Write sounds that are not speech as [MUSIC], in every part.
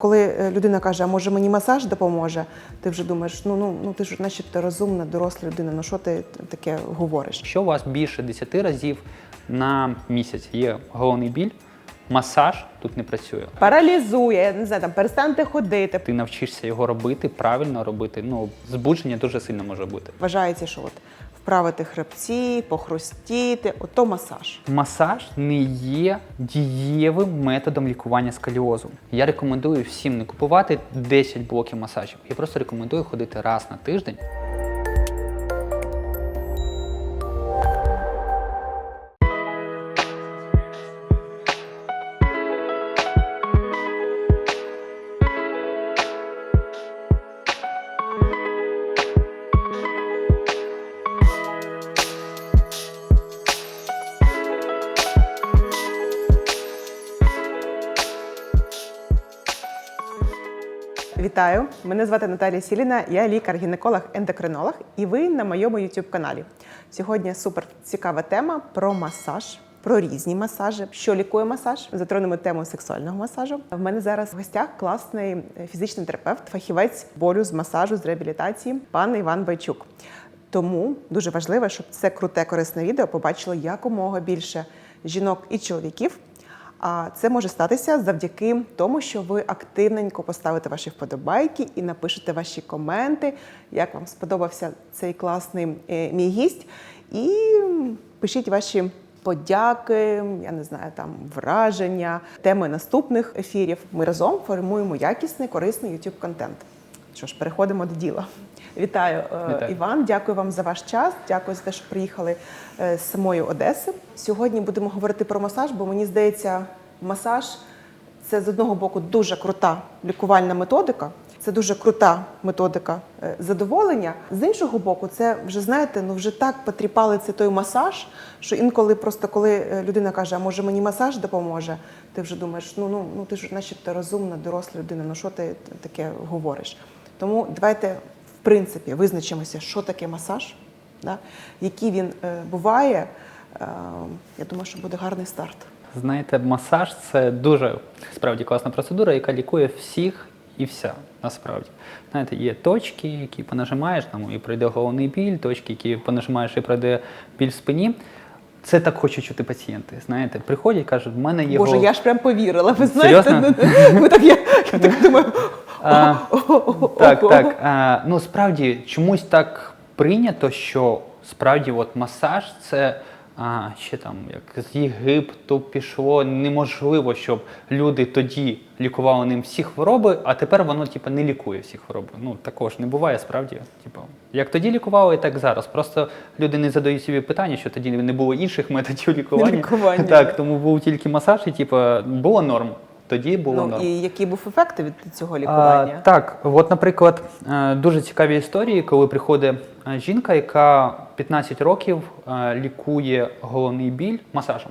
Коли е, людина каже, а може мені масаж допоможе, ти вже думаєш, ну ну ну ти ж начебто розумна, доросла людина. Ну що ти таке говориш? Якщо у вас більше 10 разів на місяць є головний біль, масаж тут не працює. Паралізує, не знаю, там перестаньте ходити. Ти навчишся його робити, правильно робити. Ну, збудження дуже сильно може бути. Вважається, що от вправити хребці, похрустіти, ото масаж. Масаж не є дієвим методом лікування сколіозу. Я рекомендую всім не купувати 10 блоків масажів. Я просто рекомендую ходити раз на тиждень. Вітаю! Мене звати Наталія Сіліна, я лікар-гінеколог, ендокринолог, і ви на моєму youtube каналі. Сьогодні супер цікава тема про масаж. Про різні масажі, що лікує масаж. Затронемо тему сексуального масажу. В мене зараз в гостях класний фізичний терапевт, фахівець болю з масажу, з реабілітації, пан Іван Байчук. Тому дуже важливо, щоб це круте корисне відео побачило якомога більше жінок і чоловіків. А це може статися завдяки тому, що ви активненько поставите ваші вподобайки і напишете ваші коменти, як вам сподобався цей класний е, мій гість. І пишіть ваші подяки, я не знаю, там враження, теми наступних ефірів. Ми разом формуємо якісний, корисний youtube контент. Що ж, переходимо до діла. Вітаю, е, Вітаю. Іван. Дякую вам за ваш час. Дякую за те, що приїхали е, з самої Одеси. Сьогодні будемо говорити про масаж, бо мені здається, масаж це з одного боку дуже крута лікувальна методика. Це дуже крута методика е, задоволення. З іншого боку, це вже знаєте, ну вже так потріпали це той масаж, що інколи просто коли людина каже, а може мені масаж допоможе, ти вже думаєш, ну ну ну ти ж начебто розумна, доросла людина. Ну що ти таке говориш? Тому давайте в принципі визначимося, що таке масаж, да? який він е, буває. Е, я думаю, що буде гарний старт. Знаєте, масаж це дуже справді класна процедура, яка лікує всіх і вся. Насправді, знаєте, є точки, які понажимаєш, там і пройде головний біль, точки, які понажимаєш і пройде біль в спині. Це так хочуть чути пацієнти. Знаєте, приходять, кажуть, в мене є Боже, гол- я ж прям повірила. Ви знаєте, Серйозно? [LAUGHS] ну, ви так я, я так думаю. А. [LAUGHS] Так, так. А, ну справді чомусь так прийнято, що справді от масаж це а, ще там як з Єгипту пішло. Неможливо, щоб люди тоді лікували ним всі хвороби, а тепер воно типу, не лікує всі хвороби. Ну також не буває справді. Типу, як тоді лікували, так і зараз. Просто люди не задають собі питання, що тоді не було інших методів [LAUGHS] лікування. Лікування, Так, так. тому був тільки масаж, і типу, було норм. Тоді було Ну норм. і який був ефект від цього лікування? А, так, от, наприклад, е, дуже цікаві історії, коли приходить е, жінка, яка 15 років е, лікує головний біль масажем.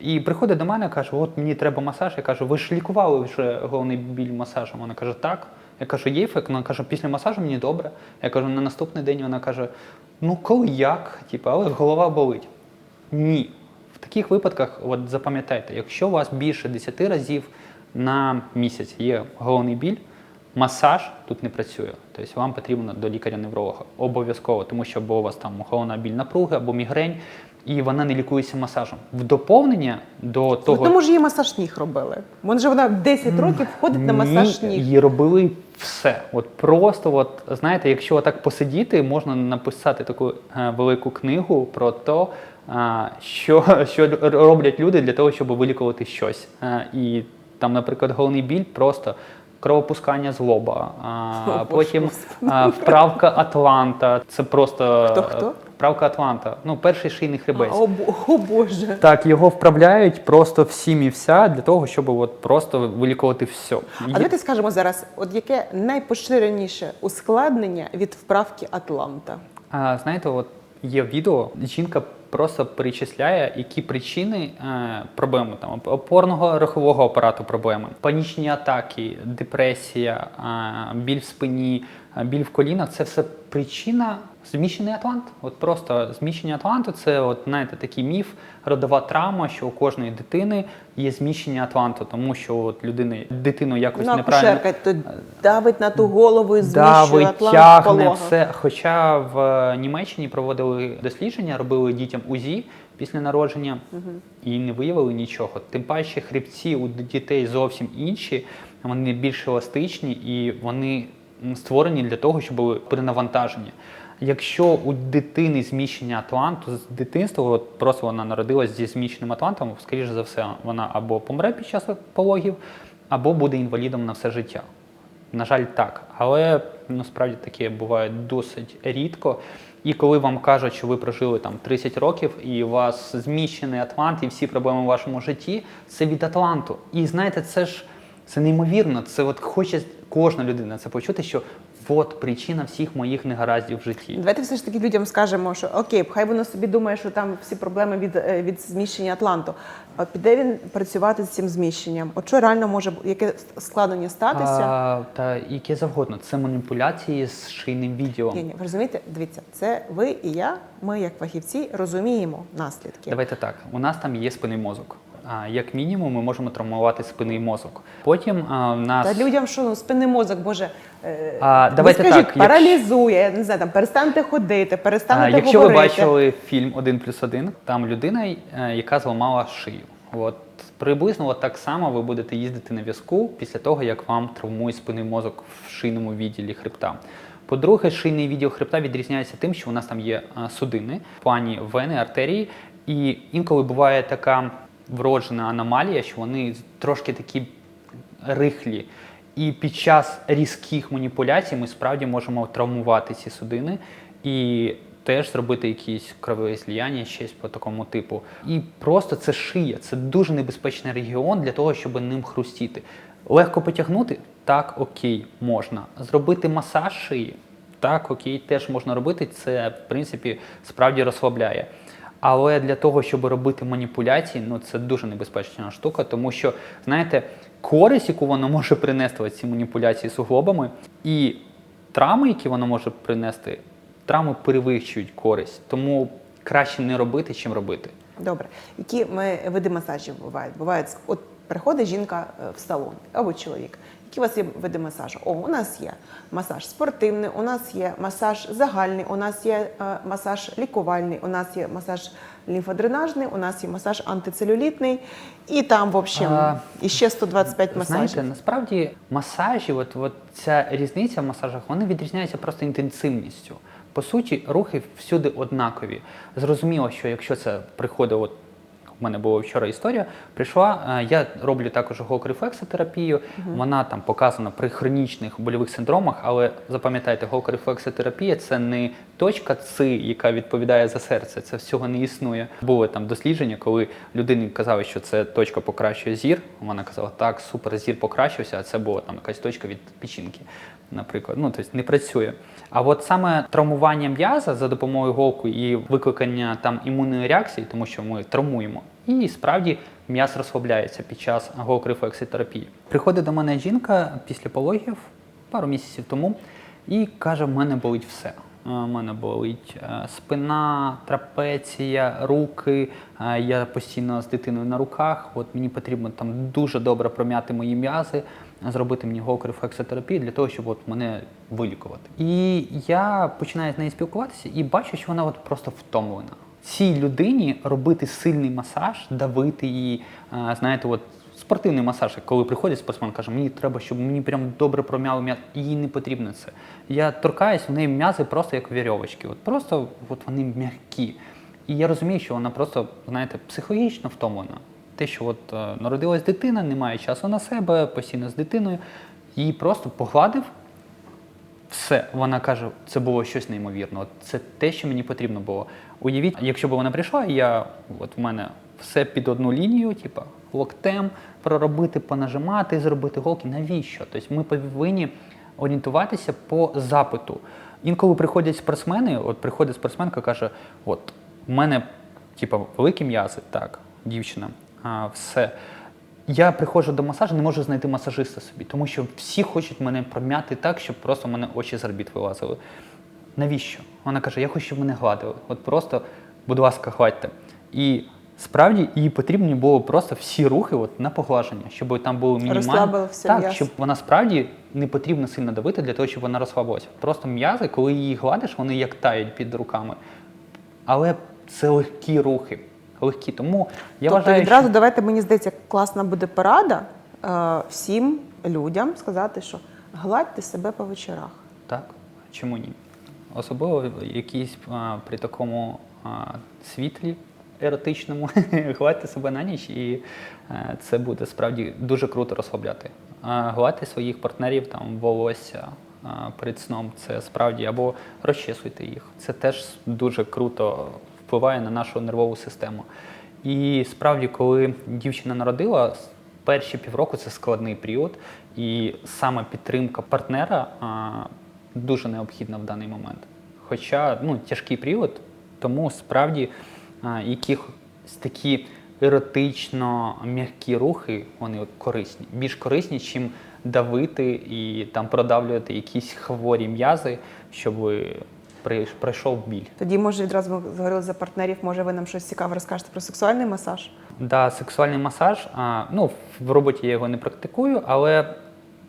І приходить до мене каже: от мені треба масаж. Я кажу, ви ж лікували вже головний біль масажем. Вона каже, так. Я кажу, є ефект. Вона каже, після масажу мені добре. Я кажу, на наступний день вона каже: ну коли як? Типу, але голова болить. Ні. В таких випадках, от запам'ятайте, якщо у вас більше 10 разів на місяць є головний біль, масаж тут не працює. Тобто вам потрібно до лікаря-невролога обов'язково, тому що або у вас там головна біль напруги, або мігрень, і вона не лікується масажем. В доповнення до Ну, того. тому ж її масаж ніг робили. Вона ж вона 10 років входить на масаж ніг. Її робили все. От просто, от, знаєте, якщо так посидіти, можна написати таку е, велику книгу про те, що, [LAUGHS] що роблять люди для того, щоб вилікувати щось. І там, наприклад, головний біль просто. Кровопускання з лоба, а, [LAUGHS] потім а, вправка Атланта. Це просто Хто, хто? вправка Атланта. Ну, перший шийний хребець. А, О, о Боже. Так, його вправляють просто всім і вся для того, щоб от просто вилікувати все. А давайте скажемо зараз, от яке найпоширеніше ускладнення від вправки Атланта? А, знаєте, от є відео, жінка просто перечисляє, які причини е, проблеми там опорного рухового апарату проблеми, панічні атаки, депресія, е, біль в спині, біль в колінах це все причина зміщений атлант. От просто зміщення атланту це, от, знаєте, такий міф, родова травма, що у кожної дитини є зміщення атланту, тому що от людини дитину якось Ну, неправильно то давить на ту голову і зміщує давить, атлант тягне полога. все. Хоча в е, Німеччині проводили дослідження, робили дітям УЗІ після народження і не виявили нічого. Тим паче хребці у дітей зовсім інші, вони більш еластичні і вони створені для того, щоб були перенавантажені. Якщо у дитини зміщення атланту з дитинства, от просто вона народилась зі зміщеним атлантом, скоріш за все, вона або помре під час пологів, або буде інвалідом на все життя. На жаль, так. Але насправді таке буває досить рідко. І коли вам кажуть, що ви прожили там 30 років і у вас зміщений атлант, і всі проблеми в вашому житті, це від атланту. І знаєте, це ж це неймовірно. Це от хоче кожна людина це почути, що от причина всіх моїх негараздів в житті. Давайте все ж таки людям скажемо, що окей, хай воно собі думає, що там всі проблеми від, е, від зміщення Атланту. А піде він працювати з цим зміщенням? От що реально може яке складення статися? А, та яке завгодно. Це маніпуляції з шийним відео. Ні, ні, ви розумієте, дивіться, це ви і я, ми як фахівці розуміємо наслідки. Давайте так. У нас там є спинний мозок. Як мінімум, ми можемо травмувати спинний мозок. Потім а, в нас Та людям, що ну, спинний мозок, боже, е, А, давайте скажіть, так, паралізує, я не знаю, там перестаньте ходити, А, перестанете якщо ви бачили фільм Один плюс один, там людина, е, яка зламала шию. От приблизно от так само ви будете їздити на візку після того, як вам травмує спинний мозок в шийному відділі хребта. По-друге, шийний відділ хребта відрізняється тим, що у нас там є судини, в плані вени, артерії, і інколи буває така вроджена аномалія, що вони трошки такі рихлі. І під час різких маніпуляцій ми справді можемо травмувати ці судини і теж зробити якісь кровові зліяння, щось по такому типу. І просто це шия, це дуже небезпечний регіон для того, щоб ним хрустіти. Легко потягнути? Так, окей, можна. Зробити масаж шиї? Так, окей, теж можна робити. Це, в принципі, справді розслабляє. Але для того, щоб робити маніпуляції, ну це дуже небезпечна штука, тому що, знаєте, користь, яку воно може принести ці маніпуляції суглобами, і травми, які воно може принести, травми перевищують користь. Тому краще не робити, чим робити. Добре. Які ми види масажів бувають? Бувають, от приходить жінка е, в салон або чоловік. Які у вас є види масажу? О, у нас є масаж спортивний, у нас є масаж загальний, у нас є е, масаж лікувальний, у нас є масаж лімфодренажний, у нас є масаж антицелюлітний, і там, в общем, А, іще 125 масажів. Знаєте, насправді масажі, от, от ця різниця в масажах, вони відрізняються просто інтенсивністю. По суті, рухи всюди однакові. Зрозуміло, що якщо це приходить, от у мене була вчора історія, прийшла, е, я роблю також голкорефлексотерапію, вона там показана при хронічних больових синдромах, але запам'ятайте, голкорефлексотерапія це не точка Ц, яка відповідає за серце. Це всього не існує. Були там дослідження, коли людині казали, що це точка покращує зір. Вона казала, так, супер, зір покращився, а це була там якась точка від печінки, наприклад. Ну, тобто не працює. А от саме травмування м'яза за допомогою голку і викликання там імунної реакції, тому що ми травмуємо, і справді м'яз розслабляється під час голкорефлексотерапії. Приходить до мене жінка після пологів пару місяців тому і каже: в мене болить все. У мене болить е, спина, трапеція, руки. Е, Я постійно з дитиною на руках. От мені потрібно там дуже добре пром'яти мої м'язи, зробити мені гокрив голкорефлексотерапію для того, щоб от мене вилікувати. І я починаю з нею спілкуватися і бачу, що вона от просто втомлена. Цій людині робити сильний масаж, давити її, е, знаєте, от спортивний масаж, коли приходить спортсмен, каже, мені треба, щоб мені прям добре пром'яли м'язи. Їй не потрібно це. Я торкаюсь, в неї м'язи просто як вірьовочки. От просто от вони м'які. І я розумію, що вона просто, знаєте, психологічно втомлена. Те, що от е, народилась дитина, немає часу на себе, постійно з дитиною, її просто погладив. Все, вона каже, це було щось неймовірне. Це те, що мені потрібно було. Уявіть, якщо б вона прийшла, я от в мене все під одну лінію, типу локтем проробити, понажимати, зробити голки. Навіщо? Тобто ми повинні орієнтуватися по запиту. Інколи приходять спортсмени, от приходить спортсменка, каже: от в мене, типу, великі м'язи, так, дівчина, а, все. я приходжу до масажу, не можу знайти масажиста собі, тому що всі хочуть мене пром'яти так, щоб просто в мене очі з орбіт вилазили. Навіщо? Вона каже: я хочу, щоб мене гладили. От просто, будь ласка, гладьте. І справді їй потрібні було просто всі рухи от, на поглаження, щоб там було мінімально. Так, м'яз. щоб вона справді не потрібно сильно давити для того, щоб вона розслабилася. Просто м'язи, коли її гладиш, вони як тають під руками. Але це легкі рухи. Легкі. Тому я тобто вважаю, відразу що... давайте, мені здається, класна буде порада е, всім людям сказати, що гладьте себе по вечорах. Так, чому ні? Особливо якісь а, при такому а, світлі еротичному [LAUGHS] гладьте себе на ніч, і е, це буде справді дуже круто розслабляти. А, гладьте своїх партнерів там волосся а, перед сном. Це справді або розчесуйте їх. Це теж дуже круто впливає на нашу нервову систему. І справді, коли дівчина народила, перші півроку це складний період, і саме підтримка партнера а, дуже необхідна в даний момент. Хоча ну, тяжкий період, тому справді а, якісь такі еротично м'які рухи, вони корисні, більш корисні, чим давити і там продавлювати якісь хворі м'язи, щоб пройшов біль. Тоді, може, відразу ми говорили за партнерів, може, ви нам щось цікаве розкажете про сексуальний масаж? Да, сексуальний масаж. А, ну, в роботі я його не практикую, але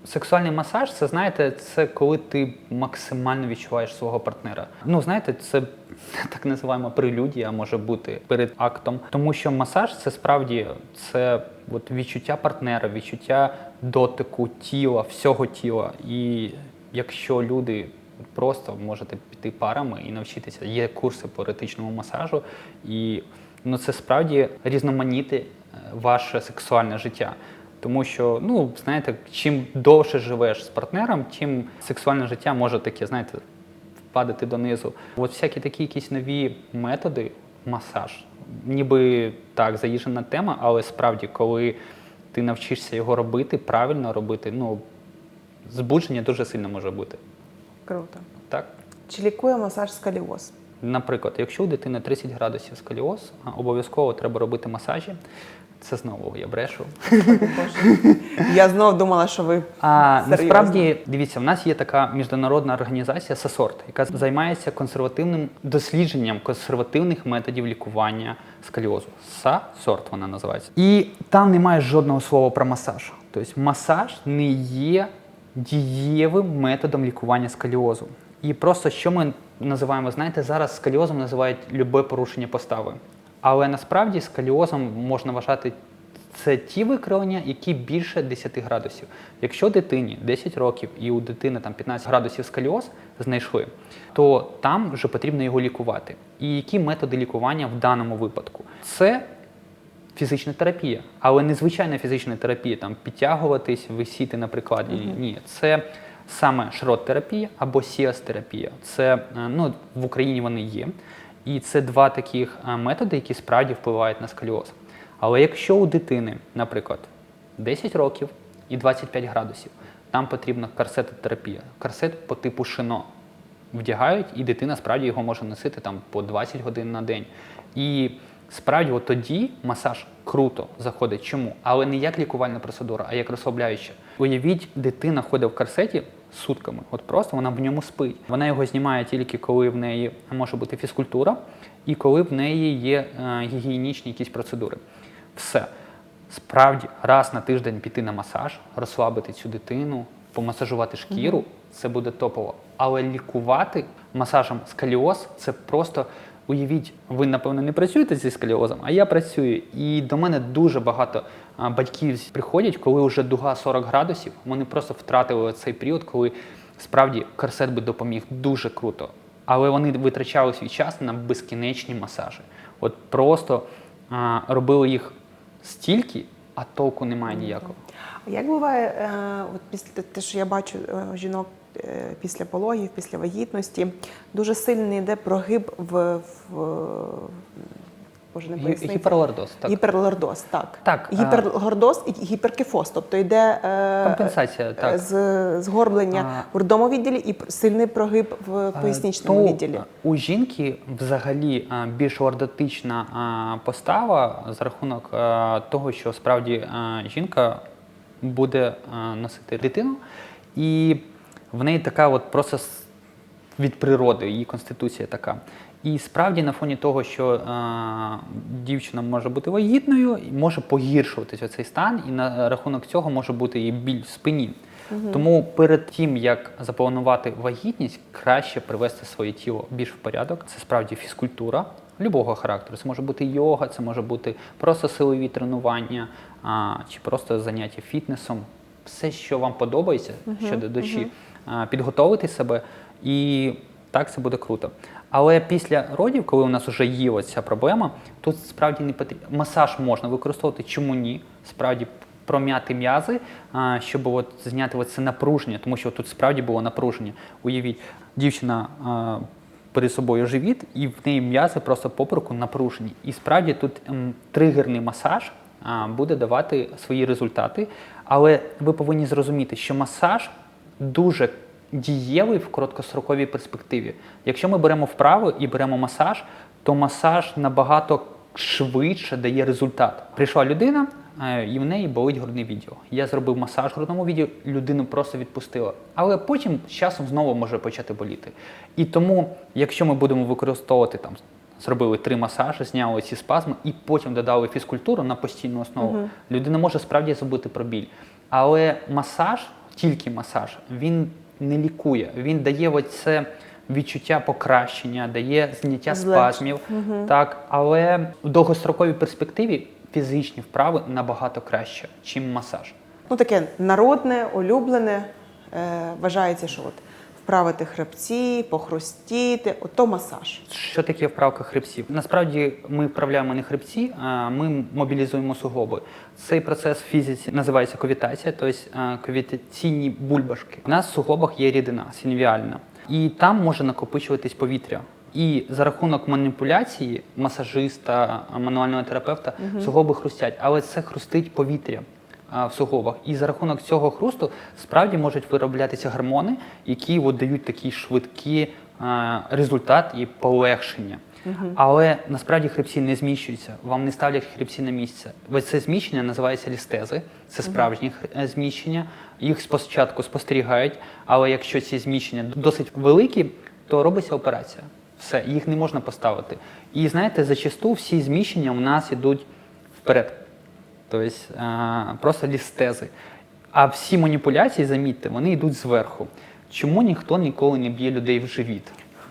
сексуальний масаж це знаєте, це коли ти максимально відчуваєш свого партнера. Ну, знаєте, це [LAUGHS] так називаємо прелюдія може бути перед актом. Тому що масаж це справді це от відчуття партнера, відчуття дотику тіла, всього тіла. І якщо люди просто можете піти парами і навчитися. Є курси по еретичному масажу, і ну, це справді різноманітне е, ваше сексуальне життя. Тому що, ну, знаєте, чим довше живеш з партнером, тим сексуальне життя може таке, знаєте, впадати донизу. От всякі такі якісь нові методи, масаж, ніби так, заїжджена тема, але справді, коли ти навчишся його робити, правильно робити, ну, збудження дуже сильно може бути. Круто. Так? Чи лікує масаж скаліоз? Наприклад, якщо у дитини 30 градусів сколіоз, обов'язково треба робити масажі. Це знову я брешу. Я знов думала, що ви А Серйозно? насправді дивіться, в нас є така міжнародна організація САСОРТ, яка займається консервативним дослідженням консервативних методів лікування сколіозу. САСОРТ вона називається. І там немає жодного слова про масаж. Тобто масаж не є дієвим методом лікування сколіозу. І просто що ми називаємо, знаєте, зараз сколіозом називають любе порушення постави. Але насправді сколіозом можна вважати це ті викривлення, які більше 10 градусів. Якщо дитині 10 років і у дитини там 15 градусів сколіоз знайшли, то там вже потрібно його лікувати. І які методи лікування в даному випадку? Це фізична терапія, але не звичайна фізична терапія, там підтягуватись, висіти на прикладі. Ні, це саме шрот-терапія або сіас-терапія. Це е, ну, в Україні вони є. І це два таких е, методи, які справді впливають на сколіоз. Але якщо у дитини, наприклад, 10 років і 25 градусів, там потрібна корсетотерапія. Корсет по типу шино вдягають, і дитина справді його може носити там по 20 годин на день. І справді, от тоді масаж круто заходить. Чому? Але не як лікувальна процедура, а як розслабляюча. Уявіть, дитина ходить в корсеті сутками, от просто вона в ньому спить. Вона його знімає тільки коли в неї може бути фізкультура, і коли в неї є е, гігієнічні якісь процедури. Все. Справді, раз на тиждень піти на масаж, розслабити цю дитину, помасажувати шкіру, це буде топово. Але лікувати масажем скаліоз це просто уявіть, ви напевно не працюєте зі скаліозом, а я працюю. І до мене дуже багато батьків приходять, коли вже дуга 40 градусів. Вони просто втратили цей період, коли справді корсет би допоміг дуже круто. Але вони витрачали свій час на безкінечні масажі. От просто а, робили їх стільки, а толку немає ніякого. Як буває, е, от після те, що я бачу е, жінок після пологів, після вагітності, дуже сильний йде прогиб в, в Боже, не пояснити. Гіперлордоз, так. Гіперлордоз, так. Так, Гіперлордоз і гіперкефоз, тобто йде е, Компенсація, так. з згорблення А- в грудному відділі і сильний прогиб в поясничному То, відділі. е, У жінки взагалі е, більш ордотична е, постава за рахунок е, того, що справді е, жінка буде е, носити дитину, і в неї така от просто від природи, її конституція така. І справді на фоні того, що е, дівчина може бути вагітною, може погіршуватися цей стан, і на рахунок цього може бути і біль в спині. Тому перед тим, як запланувати вагітність, краще привести своє тіло більш в порядок. Це справді фізкультура любого характеру. Це може бути йога, це може бути просто силові тренування а, чи просто заняття фітнесом. Все, що вам подобається щодо душі, а, підготовити себе і так це буде круто. Але після родів, коли у нас вже є оця проблема, тут справді не потрібно. Масаж можна використовувати, чому ні? Справді пром'яти м'язи, щоб от зняти це напруження, тому що тут справді було напруження. Уявіть, дівчина перед собою живіт, і в неї м'язи просто попереку напружені. І справді тут тригерний масаж буде давати свої результати. Але ви повинні зрозуміти, що масаж дуже дієвий в короткостроковій перспективі. Якщо ми беремо вправи і беремо масаж, то масаж набагато швидше дає результат. Прийшла людина, е, і в неї болить грудний відділ. Я зробив масаж грудному відділу, людину просто відпустила. Але потім з часом знову може почати боліти. І тому, якщо ми будемо використовувати там. Зробили три масажі, зняли ці спазми і потім додали фізкультуру на постійну основу. Людина може справді забути про біль. Але масаж, тільки масаж, він не лікує. Він дає оце відчуття покращення, дає зняття спазмів. спазмів. Так, але в довгостроковій перспективі фізичні вправи набагато краще, чим масаж. Ну таке народне, улюблене. Е, вважається, що от вправити хребці, похрустіти, ото масаж. Що таке вправка хребців? Насправді ми вправляємо не хребці, а ми мобілізуємо суглоби. Цей процес в фізиці називається ковітація, тобто е, ковітаційні бульбашки. У нас в суглобах є рідина синвіальна, і там може накопичуватись повітря. І за рахунок маніпуляції масажиста, мануального терапевта суглоби хрустять, але це хрустить повітря в суглобах. І за рахунок цього хрусту справді можуть вироблятися гормони, які от дають такий швидкий результат і полегшення. Але насправді хребці не зміщуються, вам не ставлять хребці на місце. Ось це зміщення називається лістези, це справжні хр- е, зміщення. Їх спочатку спостерігають, але якщо ці зміщення досить великі, то робиться операція. Все, їх не можна поставити. І знаєте, зачасту всі зміщення у нас йдуть вперед. Тобто просто лістези. А всі маніпуляції, замітьте, вони йдуть зверху. Чому ніхто ніколи не б'є людей в живіт?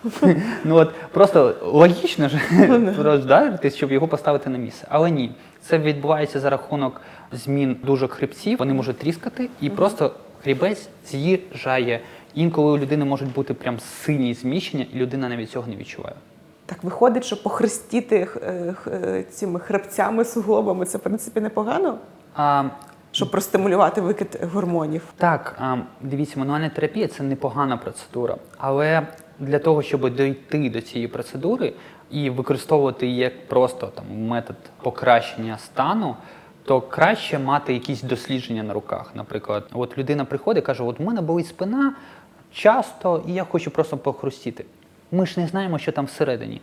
[LAUGHS] ну от просто логічно ж роздати, щоб його поставити на місце. Але ні, це відбувається за рахунок змін дужок хребців. Вони можуть тріскати, і просто хребець з'їжджає. Інколи у людини можуть бути прям сильні зміщення, і людина навіть цього не відчуває. Так виходить, що похрестіти е, е, цими хребцями, суглобами це в принципі непогано, А, щоб простимулювати викид гормонів. Так, а, дивіться, мануальна терапія це непогана процедура, але для того, щоб дійти до цієї процедури і використовувати її як просто там метод покращення стану, то краще мати якісь дослідження на руках. Наприклад, от людина приходить і каже: От у мене болить спина часто, і я хочу просто похрустіти. Ми ж не знаємо, що там всередині.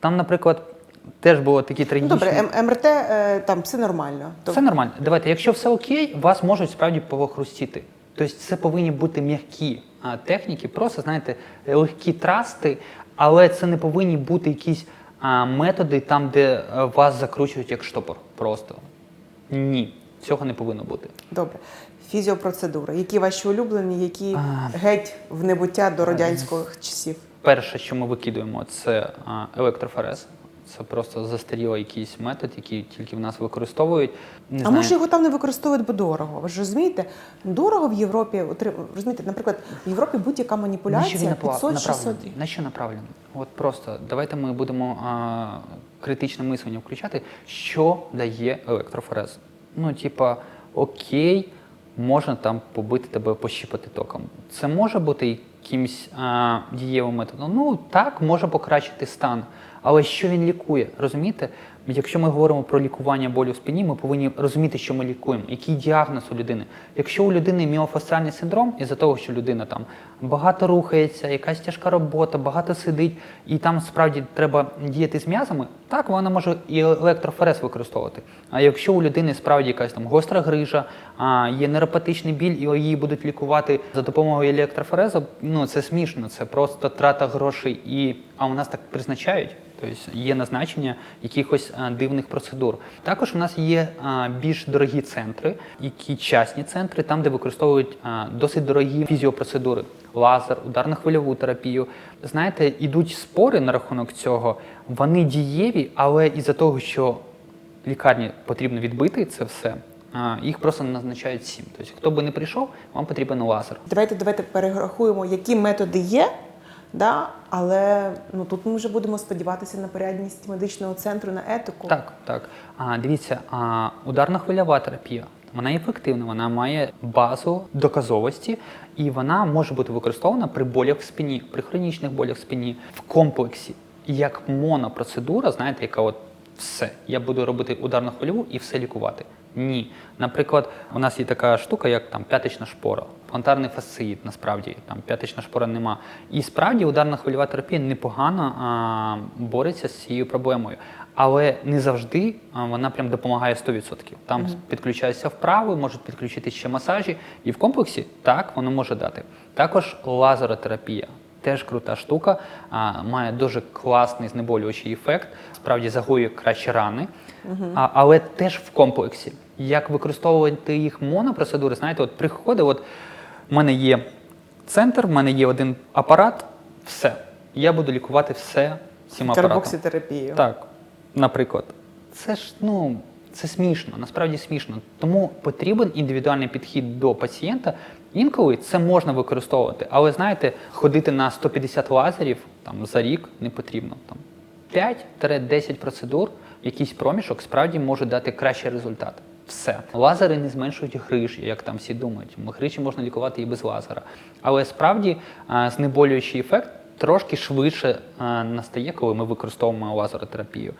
Там, наприклад, теж було такі Ну, трагічні. добре, М- МРТ е, там все нормально. То- Все нормально. Давайте, якщо все окей, вас можуть справді похрустіти. Тобто це повинні бути м'які а, техніки, просто знаєте, легкі трасти, але це не повинні бути якісь а, методи там, де е, вас закручують як штопор. Просто ні, цього не повинно бути. Добре. Фізіопроцедури. Які ваші улюблені, які А. геть в небуття до радянських часів? Перше, що ми викидуємо, це електрофорез. Це просто застарілий якийсь метод, який тільки в нас використовують. Не А знаю. може його там не використовують, бо дорого. Ви ж розумієте? Дорого в Європі розумієте, наприклад, в Європі будь-яка маніпуляція 500-600. На що направлений? От просто давайте ми будемо а, критичне мислення включати, що дає електрофорез. Ну, типа, окей, можна там побити тебе, пощипати током. Це може бути якимсь а, дієвим методом. Ну так, може покращити стан. Але що він лікує? Розумієте? Якщо ми говоримо про лікування болю в спині, ми повинні розуміти, що ми лікуємо, який діагноз у людини. Якщо у людини міофасціальний синдром, із-за того, що людина там багато рухається, якась тяжка робота, багато сидить, і там справді треба діяти з м'язами, так вона може і електрофорез використовувати. А якщо у людини справді якась там гостра грижа, а, є нейропатичний біль, і її будуть лікувати за допомогою електрофорезу, ну це смішно, це просто трата грошей, і а у нас так призначають. Тобто є назначення якихось дивних процедур. Також у нас є більш дорогі центри, які частні центри, там, де використовують досить дорогі фізіопроцедури, лазер, ударно-хвильову терапію. Знаєте, ідуть спори на рахунок цього. Вони дієві, але із-за того, що лікарні потрібно відбити це все, їх просто назначають всім. Тобто, хто би не прийшов, вам потрібен лазер. Давайте давайте перерахуємо, які методи є. Да? Але ну тут ми вже будемо сподіватися на порядність медичного центру на етику. Так, так. А, дивіться, а, ударна хвильова терапія. Вона ефективна, вона має базу доказовості, і вона може бути використована при болях в спині, при хронічних болях в спині, в комплексі, як монопроцедура, знаєте, яка от все. Я буду робити ударну хвильову і все лікувати. Ні. Наприклад, у нас є така штука, як там п'ятична шпора, плантарний фасциїт, насправді там п'ятична шпора нема. І справді ударна хвильова терапія непогано а, бореться з цією проблемою. Але не завжди вона прям допомагає 100%. Там підключаються вправи, можуть підключити ще масажі, і в комплексі так воно може дати. Також лазеротерапія. Теж крута штука, а, має дуже класний знеболюючий ефект, справді загоює краще рани, а, але теж в комплексі. Як використовувати їх монопроцедури, знаєте, от приходить, от в мене є центр, в мене є один апарат, все. Я буду лікувати все цим апаратом. Карбокситерапію. Так, наприклад. Це ж ну це смішно, насправді смішно. Тому потрібен індивідуальний підхід до пацієнта. Інколи це можна використовувати, але знаєте, ходити на 150 лазерів там за рік не потрібно. Там 5-10 процедур, якийсь проміжок справді може дати кращий результат. Все. Лазери не зменшують грижі, як там всі думають. Грижі можна лікувати і без лазера. Але справді знеболюючий ефект трошки швидше настає, коли ми використовуємо лазеротерапію.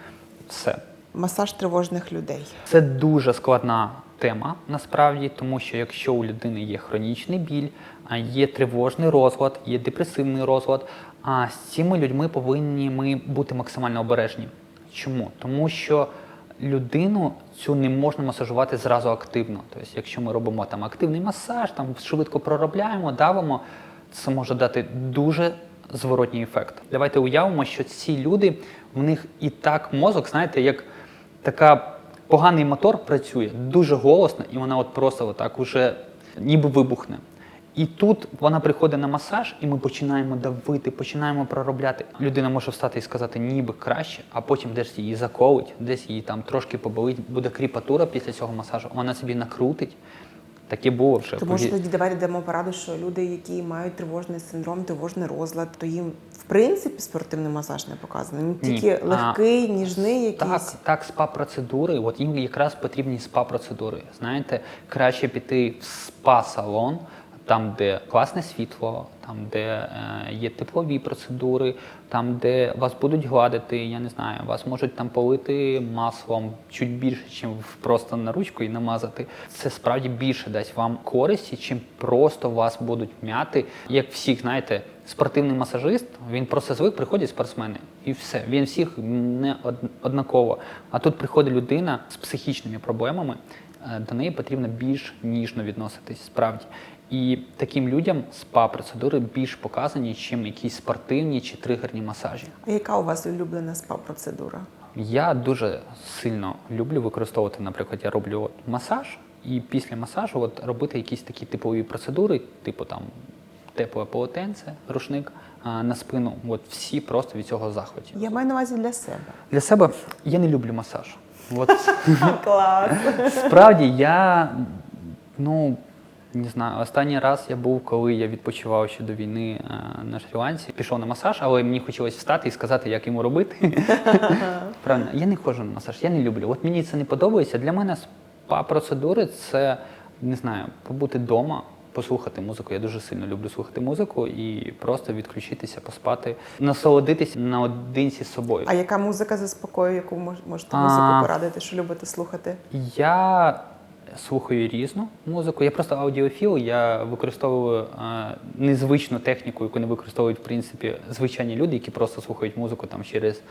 Все. Масаж тривожних людей. Це дуже складна тема насправді, тому що якщо у людини є хронічний біль, є тривожний розлад, є депресивний розлад, а з цими людьми повинні ми бути максимально обережні. Чому? Тому що людину цю не можна масажувати зразу активно. Тобто, якщо ми робимо там активний масаж, там швидко проробляємо, давимо, це може дати дуже зворотній ефект. Давайте уявимо, що ці люди, в них і так мозок, знаєте, як така поганий мотор працює дуже голосно, і вона от просто отак уже ніби вибухне. І тут вона приходить на масаж, і ми починаємо давити, починаємо проробляти. Людина може встати і сказати ніби краще, а потім десь її заколить, десь її там трошки поболить, буде кріпатура після цього масажу, вона собі накрутить. Таке було вже. Тому що тоді давайте дамо пораду, що люди, які мають тривожний синдром, тривожний розлад, то їм в принципі спортивний масаж не показаний. Він Ні. тільки А, легкий, ніжний, якийсь. Так, так, спа-процедури, от їм якраз потрібні спа-процедури. Знаєте, краще піти в спа-салон, там, де класне світло, там, де е, є теплові процедури, там, де вас будуть гладити, я не знаю, вас можуть там полити маслом чуть більше, ніж просто на ручку і намазати. Це справді більше дасть вам користі, чим просто вас будуть м'яти. Як всіх, знаєте, спортивний масажист, він просто звик, приходять спортсмени, і все. Він всіх не однаково. А тут приходить людина з психічними проблемами, е, до неї потрібно більш ніжно відноситись, справді. І таким людям спа-процедури більш показані, ніж якісь спортивні чи тригерні масажі. А яка у вас улюблена спа-процедура? Я дуже сильно люблю використовувати, наприклад, я роблю от масаж, і після масажу от робити якісь такі типові процедури, типу там тепле полотенце, рушник а, на спину. От всі просто від цього захваті. Я маю на увазі для себе. Для себе я не люблю масаж. От [LAUGHS] Клас. справді я ну. Не знаю, останній раз я був, коли я відпочивав ще до війни е, на Шрі-Ланці. Пішов на масаж, але мені хотілося встати і сказати, як йому робити. [LAUGHS] Правильно, я не ходжу на масаж, я не люблю. От мені це не подобається. Для мене спа-процедури це не знаю, побути вдома, послухати музику. Я дуже сильно люблю слухати музику і просто відключитися, поспати, насолодитися наодинці з собою. А яка музика заспокоює, яку мож- можете А. музику порадити, що любите слухати? Я слухаю різну музику. Я просто аудіофіл. Я використовую е, незвичну техніку, яку не використовують в принципі звичайні люди, які просто слухають музику там через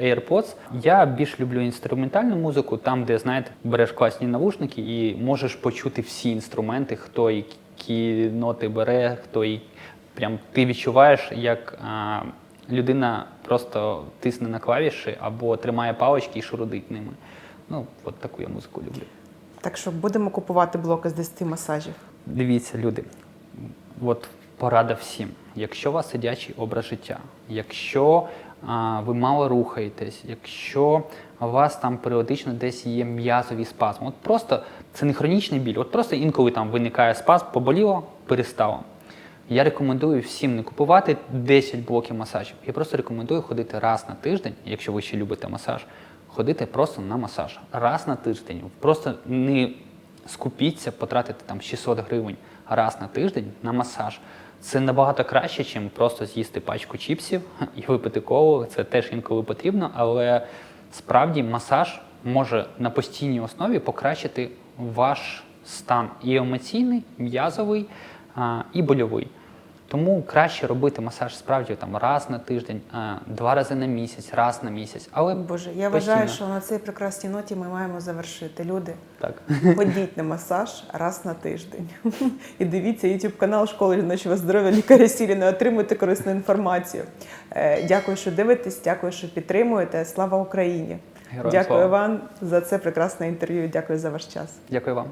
AirPods. Я більш люблю інструментальну музику, там, де знаєте, береш класні навушники і можеш почути всі інструменти, хто які ноти бере, хто і прям ти відчуваєш, як. е, Людина просто тисне на клавіші або тримає палички і шурудить ними. Ну, от таку я музику люблю. Так що будемо купувати блоки з 10 масажів. Дивіться, люди, от порада всім. Якщо у вас сидячий образ життя, якщо а, ви мало рухаєтесь, якщо у вас там періодично десь є м'язові спазми, от просто це не хронічний біль, от просто інколи там виникає спазм, поболіло, перестало. Я рекомендую всім не купувати 10 блоків масажів. Я просто рекомендую ходити раз на тиждень, якщо ви ще любите масаж, ходити просто на масаж. Раз на тиждень. Просто не скупіться, потратити там 600 гривень раз на тиждень на масаж. Це набагато краще, ніж просто з'їсти пачку чіпсів [LAUGHS] і випити колу. Це теж інколи потрібно, але справді масаж може на постійній основі покращити ваш стан і емоційний, м'язовий, і больовий. Тому краще робити масаж справді там раз на тиждень, а, два рази на місяць, раз на місяць. Але Боже, я постійно. вважаю, що на цій прекрасній ноті ми маємо завершити. Люди, так. [LAUGHS] ходіть на масаж раз на тиждень. [LAUGHS] І дивіться YouTube канал школи жіночого здоров'я лікаря Сіліна. Отримуйте корисну інформацію. Е, Дякую, що дивитесь, дякую, що підтримуєте. Слава Україні! Героям дякую слава. вам за це прекрасне інтерв'ю. Дякую за ваш час. Дякую вам.